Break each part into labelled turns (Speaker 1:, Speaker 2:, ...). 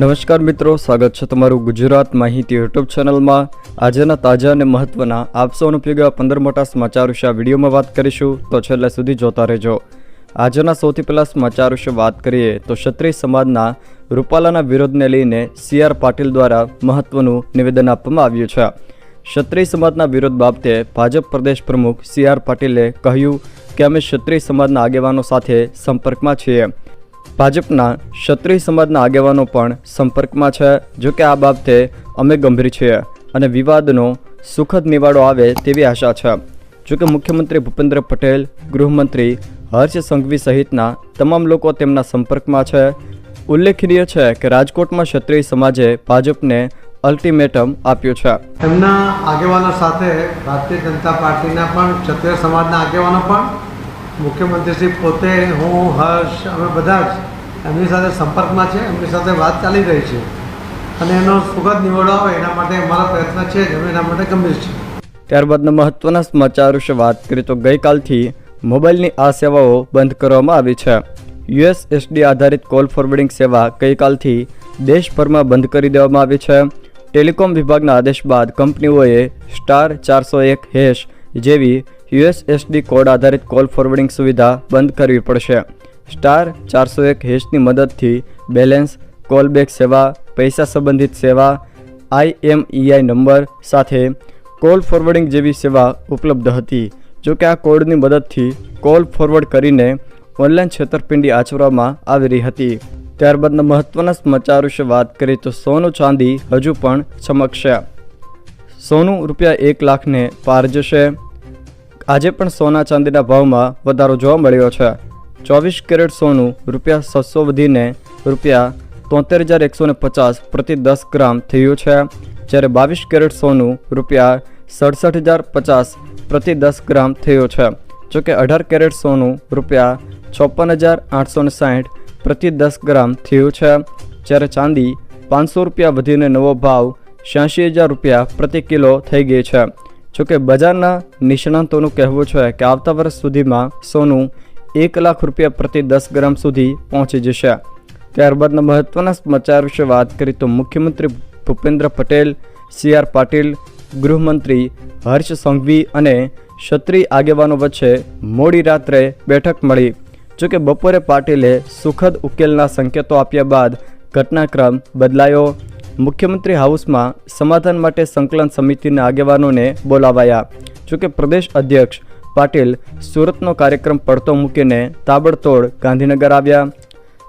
Speaker 1: નમસ્કાર મિત્રો, સ્વાગત છે તમારું ગુજરાત માહિતી યુટ્યુબ ચેનલમાં. આજના તાજા અને મહત્વના આપસો સૌનો પંદર મોટા સમાચાર વિશે આ વિડીયોમાં વાત કરીશું, તો છેલ્લે સુધી જોતા રહેજો. આજના સૌથી પહેલાં સમાચાર વિશે વાત કરીએ, તો ક્ષત્રિય સમાજના રૂપાલાના વિરોધને લઈને સી આર પાટીલ દ્વારા મહત્વનું નિવેદન આપવામાં આવ્યું છે. ક્ષત્રિય સમાજના વિરોધ બાબતે ભાજપ પ્રદેશ પ્રમુખ સી આર પાટીલે કહ્યું કે અમે ક્ષત્રિય સમાજના આગેવાનો સાથે સંપર્કમાં છીએ. ભાજપના ક્ષત્રિય સમાજના આગેવાનો પણ સંપર્કમાં છે. જો કે આ બાબતે અમે ગંભીર છીએ અને વિવાદનો સુખદ નિવાડો આવે તેવી આશા છે. જો કે મુખ્યમંત્રી ભૂપેન્દ્ર પટેલ, ગૃહમંત્રી હર્ષ સંઘવી સહિતના તમામ લોકો તેમના સંપર્કમાં છે. ઉલ્લેખનીય છે કે રાજકોટમાં ક્ષત્રિય સમાજે ભાજપને અલ્ટિમેટમ આપ્યું છે.
Speaker 2: એમના આગેવાનો સાથે ભારતીય જનતા પાર્ટીના પણ ક્ષત્રિય સમાજના આગેવાનો પણ મુખ્યમંત્રીશ્રી પોતે હું, હર્ષ, અમે બધા જ એમની સાથે સંપર્કમાં છે, એમની સાથે વાત ચાલી રહી છે. અને એનો સુખદ નિવડો આવે એના માટે અમારા પ્રયત્ન છે જ, અમે એના માટે ગંભીર છે
Speaker 1: ત્યારબાદના મહત્વના સમાચાર વિશે વાત કરીએ તો ગઈકાલથી મોબાઈલની આ સેવાઓ બંધ કરવામાં આવી છે. યુએસએસડી આધારિત કોલ ફોરવર્ડિંગ સેવા ગઈકાલથી દેશભરમાં બંધ કરી દેવામાં આવી છે. ટેલિકોમ વિભાગના આદેશ બાદ કંપનીઓએ સ્ટાર ચારસો એક હેશ જેવી યુએસએસડી કોડ આધારિત કોલ ફોરવર્ડિંગ સુવિધા બંધ કરવી પડશે. સ્ટાર ચારસો એક હેશની મદદથી બેલેન્સ, કોલબેક સેવા, પૈસા સંબંધિત સેવા, આઈએમઈઆઈ નંબર સાથે કોલ ફોરવર્ડિંગ જેવી સેવા ઉપલબ્ધ હતી. જો કે આ કોડની મદદથી કોલ ફોરવર્ડ કરીને ઓનલાઈન છેતરપિંડી આચરવામાં આવી રહી હતી. ત્યારબાદના મહત્વના સમાચાર વિશે વાત કરીએ તો સોનું ચાંદી હજુ પણ ચમકશે સોનું રૂપિયા એક લાખને પાર જશે. આજે પણ સોના ચાંદીના ભાવમાં વધારો જોવા મળ્યો છે. ચોવીસ કેરેટ સોનું રૂપિયા છસો વધીને રૂપિયા તોતેર હજાર એકસો ને પચાસ પ્રતિ દસ ગ્રામ થયું છે. જ્યારે બાવીસ કેરેટ સોનું રૂપિયા સડસઠ હજાર પચાસ પ્રતિ દસ ગ્રામ થયું છે. જોકે અઢાર કેરેટ સોનું રૂપિયા ચોપન હજાર આઠસો ને સાઠ પ્રતિ દસ ગ્રામ થયું છે. જ્યારે ચાંદી પાંચસો રૂપિયા વધીને નવો ભાવ છ્યાસી હજાર રૂપિયા પ્રતિ કિલો થઈ ગઈ છે. જોકે બજારના નિષ્ણાંતોનું કહેવું છે કે આવતા વર્ષ સુધીમાં સોનું એક લાખ રૂપિયા પ્રતિ દસ ગ્રામ સુધી પહોંચી જશે. ત્યારબાદના મહત્વના સમાચાર વિશે વાત કરીએ તો મુખ્યમંત્રી ભૂપેન્દ્ર પટેલ, સી આર પાટીલ, ગૃહમંત્રી હર્ષ સંઘવી અને ક્ષત્રિય આગેવાનો વચ્ચે મોડી રાત્રે બેઠક મળી. જોકે બપોરે પાટીલે સુખદ ઉકેલના સંકેતો આપ્યા બાદ ઘટનાક્રમ બદલાયો. મુખ્યમંત્રી હાઉસમાં સમાધાન માટે સંકલન સમિતિના આગેવાનોને બોલાવાયા. જોકે પ્રદેશ અધ્યક્ષ પાટીલ સુરતનો કાર્યક્રમ પડતો મૂકીને તાબડતોડ ગાંધીનગર આવ્યા.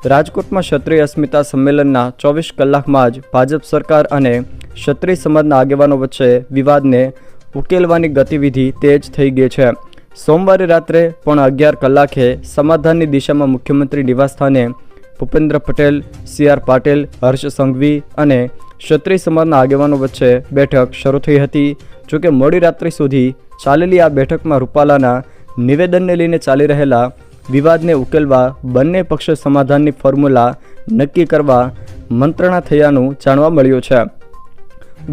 Speaker 1: રાજકોટમાં ક્ષત્રિય અસ્મિતા સંમેલનના ચોવીસ કલાકમાં જ ભાજપ સરકાર અને ક્ષત્રિય સમાજના આગેવાનો વચ્ચે વિવાદને ઉકેલવાની ગતિવિધિ તેજ થઈ ગઈ છે. સોમવારે રાત્રે પણ અગિયાર કલાકે સમાધાનની દિશામાં મુખ્યમંત્રી નિવાસસ્થાને ભૂપેન્દ્ર પટેલ, સી આર પાટીલ, હર્ષ સંઘવી અને ક્ષત્રિય સમાજના આગેવાનો વચ્ચે બેઠક શરૂ થઈ હતી. જોકે મોડી રાત્રિ સુધી ચાલેલી આ બેઠકમાં રૂપાલાના નિવેદનને લઈને ચાલી રહેલા વિવાદને ઉકેલવા બંને પક્ષે સમાધાનની ફોર્મ્યુલા નક્કી કરવા મંત્રણા થયાનું જાણવા મળ્યું છે.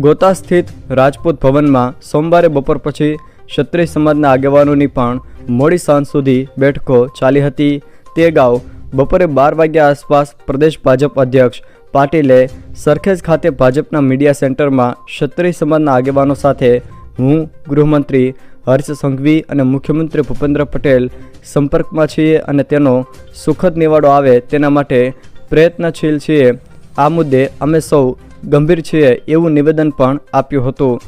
Speaker 1: ગોતા સ્થિત રાજપૂત ભવનમાં સોમવારે બપોર પછી ક્ષત્રિય સમાજના આગેવાનોની પણ મોડી સાંજ સુધી બેઠકો ચાલી હતી. તે અગાઉ બપોરે બાર વાગ્યા આસપાસ પ્રદેશ ભાજપ અધ્યક્ષ પાટીલે સરખેજ ખાતે ભાજપના મીડિયા સેન્ટરમાં ક્ષત્રિય સમાજના આગેવાનો સાથે હું, ગૃહમંત્રી હર્ષ સંઘવી અને મુખ્યમંત્રી ભૂપેન્દ્ર પટેલ સંપર્કમાં છીએ અને તેનો સુખદ નિવાડો આવે તેના માટે પ્રયત્નશીલ છીએ. આ મુદ્દે અમે સૌ ગંભીર છીએ એવું નિવેદન પણ આપ્યું હતું.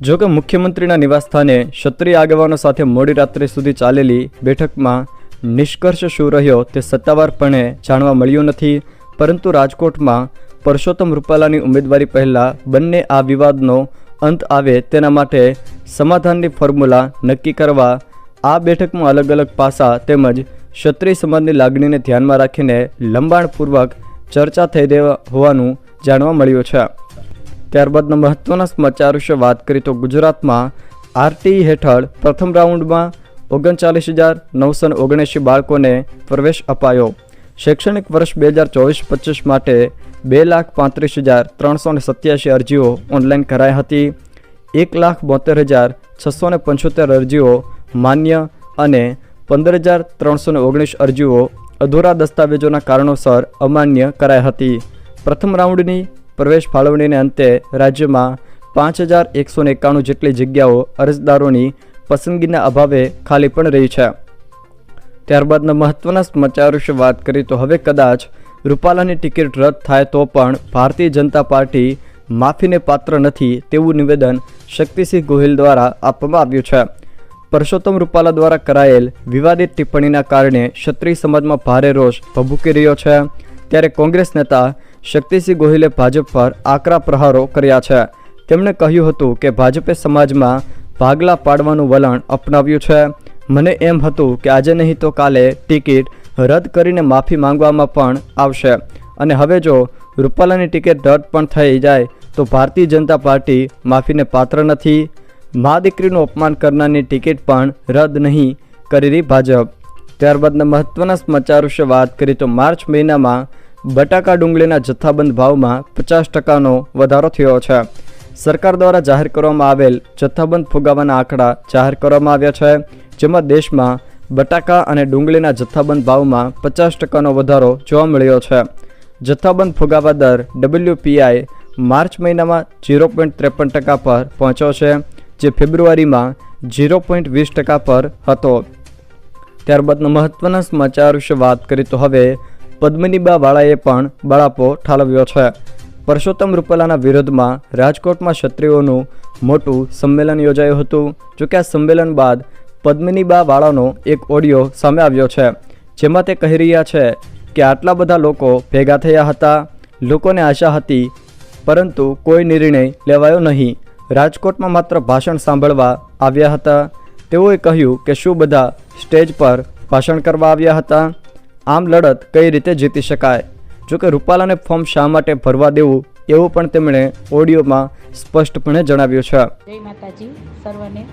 Speaker 1: જોકે મુખ્યમંત્રીના નિવાસસ્થાને ક્ષત્રિય આગેવાનો સાથે મોડી રાત્રે સુધી ચાલેલી બેઠકમાં નિષ્કર્ષ શું રહ્યો તે સત્તાવારપણે જાણવા મળ્યું નથી, પરંતુ રાજકોટમાં પરસોત્તમ રૂપાલાની ઉમેદવારી પહેલાં બંને આ વિવાદનો અંત આવે તેના માટે સમાધાનની ફોર્મ્યુલા નક્કી કરવા આ બેઠકમાં અલગ અલગ પાસા તેમજ ક્ષત્રિય સમાજની લાગણીને ધ્યાનમાં રાખીને લંબાણપૂર્વક ચર્ચા થઈ દેવા હોવાનું જાણવા મળ્યું છે. ત્યારબાદના મહત્ત્વના સમાચાર વિશે વાત કરીએ તો ગુજરાતમાં આરટીઈ હેઠળ પ્રથમ રાઉન્ડમાં ઓગણચાલીસ હજાર નવસો ઓગણએંશી બાળકોને પ્રવેશ અપાયો. શૈક્ષણિક વર્ષ બે હજાર ચોવીસ પચીસ માટે બે લાખ પાંત્રીસ હજાર ત્રણસો ને સત્યાસી અરજીઓ ઓનલાઈન કરાઈ હતી. એક લાખ બોતેર હજાર છસો ને પંચોતેર અરજીઓ માન્ય અને પંદર હજાર ત્રણસો ને ઓગણીસ અરજીઓ અધૂરા દસ્તાવેજોના કારણોસર અમાન્ય કરાઈ હતી. પ્રથમ રાઉન્ડની પ્રવેશ ફાળવણીને અંતે રાજ્યમાં પાંચ હજાર એકસો એકાણું જેટલી જગ્યાઓ અરજદારોની પસંદગીના અભાવે ખાલી પણ રહી છે. ત્યારબાદના મહત્વના સમાચાર વિશે વાત કરીએ તો હવે કદાચ રૂપાલાની ટિકિટ રદ થાય તો પણ ભારતીય જનતા પાર્ટી માફીને પાત્ર નથી તેવું નિવેદન શક્તિસિંહ ગોહિલ દ્વારા આપવામાં આવ્યું છે. પરસોત્તમ રૂપાલા દ્વારા કરાયેલ વિવાદિત ટિપ્પણીના કારણે ક્ષત્રિય સમાજમાં ભારે રોષ ભભૂકી રહ્યો છે. ત્યારે કોંગ્રેસ નેતા શક્તિસિંહ ગોહિલે ભાજપ પર આકરા પ્રહારો કર્યા છે. તેમણે કહ્યું હતું કે ભાજપે સમાજમાં ભાગલા પાડવાનું વલણ અપનાવ્યું છે. મને એમ હતું કે આજે નહીં તો કાલે ટિકિટ રદ કરીને માફી માંગવામાં પણ આવશે. અને હવે જો રૂપાલાની ટિકિટ રદ પણ થઈ જાય, તો ભારતીય જનતા પાર્ટી માફીને પાત્ર નથી. મા દીકરીનું અપમાન કરનારની ટિકિટ પણ રદ નહીં કરી ભાજપ. ત્યારબાદના મહત્વના સમાચાર વિશે વાત કરીએ તો માર્ચ મહિનામાં બટાકા ડુંગળીના જથ્થાબંધ ભાવમાં પચાસ ટકાનો વધારો થયો છે. સરકાર દ્વારા જાહેર કરવામાં આવેલ જથ્થાબંધ ફુગાવાના આંકડા જાહેર કરવામાં આવ્યા છે, જેમાં દેશમાં બટાકા અને ડુંગળીના જથ્થાબંધ ભાવમાં પચાસ ટકાનો વધારો જોવા મળ્યો છે. જથ્થાબંધ ફુગાવા દર ડબલ્યુપીઆઈ માર્ચ મહિનામાં ઝીરો પોઈન્ટ ત્રેપન ટકા પર પહોંચ્યો છે, જે ફેબ્રુઆરીમાં ઝીરો પોઈન્ટ વીસ ટકા પર હતો. ત્યારબાદના મહત્વના સમાચાર વિશે વાત કરી તો હવે પદ્મિનીબા વાળાએ પણ બળાપો ઠાલવ્યો છે. પરસોત્તમ રૂપાલાના વિરોધમાં રાજકોટમાં ક્ષત્રિયોનું મોટું સંમેલન યોજાયું હતું જોકે આ સંમેલન બાદ પદ્મિનીબા વાળાનો એક ઓડિયો સામે આવ્યો છે. જેમાં તે કહી રહ્યા છે કે આટલા બધા લોકો ભેગા થયા હતા. લોકોને આશા હતી, પરંતુ કોઈ નિર્ણય લેવાયો નહીં. રાજકોટમાં માત્ર ભાષણ સાંભળવા આવ્યા હતા. તેઓએ કહ્યું કે શું બધા સ્ટેજ પર ભાષણ કરવા આવ્યા હતા? આમ લડત કઈ રીતે જીતી શકાય? જોકે રૂપાલાને ફોર્મ શા માટે ભરવા દેવું એવું પણ તેમણે ઓડિયોમાં સ્પષ્ટપણે જણાવ્યું છે.
Speaker 3: જય માતાજી, સર્વને.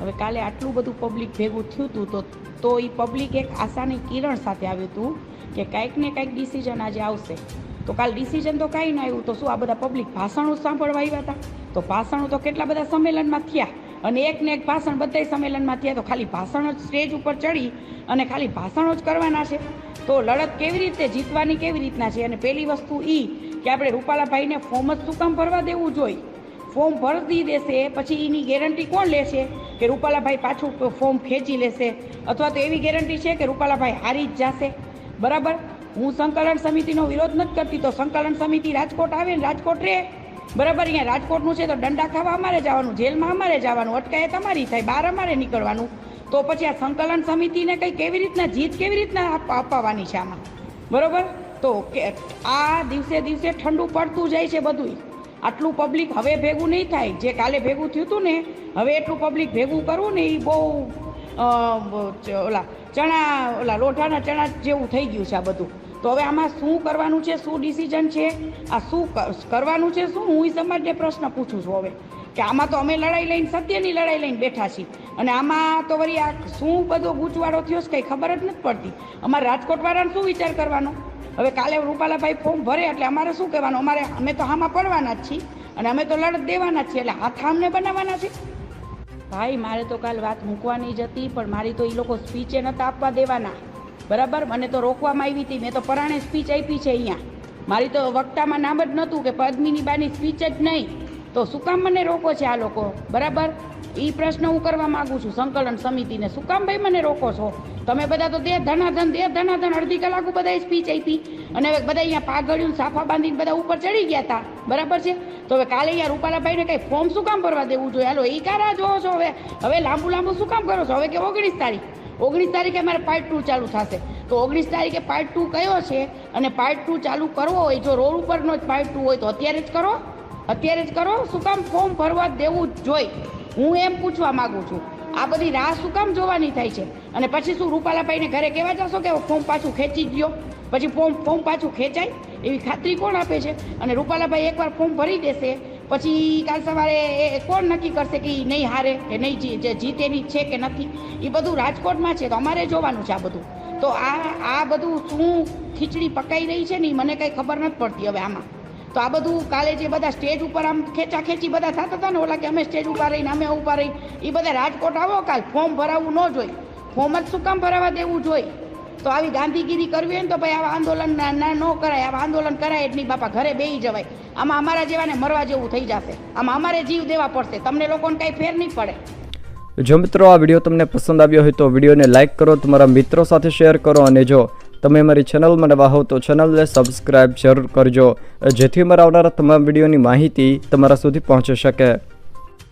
Speaker 3: હવે કાલે આટલું બધું પબ્લિક ભેગું થયું હતું તો તો એ પબ્લિક એક આશાની કિરણ સાથે આવ્યું હતું કે કાંઈક ને કાંઈક ડિસિઝન આજે આવશે. તો કાલ ડિસિઝન તો કાંઈ ના આવ્યું, તો શું આ બધા પબ્લિક ભાષણો સાંભળવા આવ્યા હતા? તો ભાષણો તો કેટલા બધા સંમેલનમાં થયા? અને એકને એક ભાષણ બધાય સંમેલનમાં થયા તો ખાલી ભાષણ જ સ્ટેજ ઉપર ચડી અને ખાલી ભાષણો જ કરવાના છે. તો લડત કેવી રીતે જીતવાની કેવી રીતના છે? અને પહેલી વસ્તુ એ કે આપણે રૂપાલાભાઈને ફોર્મ જ શું કામ ભરવા દેવું જોઈએ? ફોર્મ ભરતી દેશે, પછી એની ગેરંટી કોણ લેશે? કે રૂપાલાભાઈ પાછું ફોર્મ ખેંચી લેશે? અથવા તો એવી ગેરંટી છે કે રૂપાલાભાઈ હારી જ જશે? બરાબર? હું સંકલન સમિતિનો વિરોધ નથી કરતી, તો સંકલન સમિતિ રાજકોટ આવે ને રાજકોટ રહે? બરાબર, અહીંયા રાજકોટનું છે તો દંડા ખાવા અમારે જવાનું, જેલમાં અમારે જવાનું અટકાયત અમારી થાય, બહાર અમારે નીકળવાનું. તો પછી આ સંકલન સમિતિને કંઈ કેવી રીતના, જીત કેવી રીતના અપાવવાની છે આમાં? બરાબર? તો કે આ દિવસે દિવસે ઠંડુ પડતું જાય છે બધુંય. આટલું પબ્લિક હવે ભેગું નહીં થાય, જે કાલે ભેગું થયું હતું ને, હવે એટલું પબ્લિક ભેગું કરવું ને એ બહુ ઓલા ચણા, ઓલા લોઢાના ચણા જેવું થઈ ગયું છે આ બધું. તો હવે આમાં શું કરવાનું છે, શું ડિસિઝન છે? આ શું કરવાનું છે, શું? હું એ સમાજને પ્રશ્ન પૂછું છું હવે. કે આમાં તો અમે લડાઈ લઈને, સત્યની લડાઈ લઈને બેઠા છીએ. અને આમાં તો વળી આ શું બધો ગૂંચવાડો થયો છે કંઈ ખબર જ નથી પડતી. અમારે રાજકોટવાળાને શું વિચાર કરવાનો? હવે કાલે રૂપાલાભાઈ ફોર્મ ભરે એટલે અમારે શું કહેવાનું? અમારે, અમે તો આમાં પડવાના જ છીએ. અને અમે તો લડત દેવાના જ છીએ, એટલે હાથ અમને બનાવવાના છે. ભાઈ, મારે તો કાલ વાત મૂકવાની જ હતી, પણ મારી તો એ લોકો સ્પીચે નહોતા આપવા દેવાના. બરાબર? મને તો રોકવામાં આવી હતી. મેં તો પરાણે સ્પીચ આપી છે અહીંયા. મારી તો વક્તામાં નામ જ નહોતું કે પદ્મિની બાની સ્પીચ જ નહીં. તો શું કામ મને રોકો છે આ લોકો? બરાબર? એ પ્રશ્ન હું કરવા માગું છું સંકલન સમિતિને. શું કામ ભાઈ મને રોકો છો? તમે બધા તો દે ધનાધન દે ધનાધન અડધી કલાક બધા સ્પીચ આપી. અને હવે બધા અહીંયા પાઘડિયું સાફા બાંધીને બધા ઉપર ચડી ગયા હતા બરાબર છે? તો હવે કાલે અહીંયા રૂપાલાભાઈને કંઈ ફોર્મ શું કામ ભરવા દેવું જોઈએ? હાલો એ કારા જોવો છો હવે? હવે લાંબુ લાંબુ શું કામ કરો છો? હવે કે ઓગણીસ તારીખ? ઓગણીસ તારીખે મારે પાર્ટ ટુ ચાલુ થશે. તો ઓગણીસ તારીખે પાર્ટ ટુ કયો છે અને પાર્ટ ટુ ચાલુ કરવો હોય, જો રોડ ઉપરનો જ પાર્ટ ટુ હોય તો અત્યારે જ કરો. અત્યારે જ કરો. શું કામ? ફોર્મ ભરવા દેવું જ જોઈએ હું એમ પૂછવા માગું છું, આ બધી રાહ શું કામ જોવાની થાય છે? અને પછી શું રૂપાલાભાઈને ઘરે કહેવા જશો કે ફોર્મ પાછું ખેંચી ગયો પછી ફોર્મ ફોર્મ પાછું ખેંચાય? એવી ખાતરી કોણ આપે છે? અને રૂપાલાભાઈ એકવાર ફોર્મ ભરી દેશે પછી કાલ સવારે એ- કોણ નક્કી કરશે કે એ નહીં હારે, કે નહીં જી- જે જીતેની છે કે નથી એ બધું રાજકોટમાં છે, તો અમારે જોવાનું છે આ બધું. તો આ આ બધું શું ખીચડી પકાઈ રહી છે ને એ મને કંઈ ખબર નથી પડતી હવે આમાં. તો આ બધું કાલે જે બધા સ્ટેજ ઉપર આમ ખેંચા ખેંચી બધા થતા હતા ને ઓલા કે અમે સ્ટેજ ઉપર રહીને, અમે ઉપર રહી એ બધા રાજકોટ આવો કાલ, ફોર્મ ભરાવવું ન જોઈએ. ફોર્મ જ શું કામ ભરાવા દેવું જોઈએ? તો આવી ગાંધીગીરી કરવી હોય ને તો ભાઈ આવા આંદોલન ના ના કરાય. આવા આંદોલન કરાય એટલી બાપા ઘરે બેહી જવાય. આમાં અમારા જેવાને મરવા જેવું થઈ જશે. આમાં અમારે જીવ દેવા પડશે. તમને લોકોને કાંઈ ફેર નહીં પડે.
Speaker 1: જો મિત્રો આ વીડિયો તમને પસંદ આવ્યો હોય તો વિડીયોને લાઇક કરો, તમારા મિત્રો સાથે શેર કરો અને જો તમે મારી ચેનલમાં નવા હો તો ચેનલને સબસ્ક્રાઇબ જરૂર કરજો. જેથી મારા આવનારા તમામ વિડીયોની માહિતી તમારા સુધી પહોંચી શકે.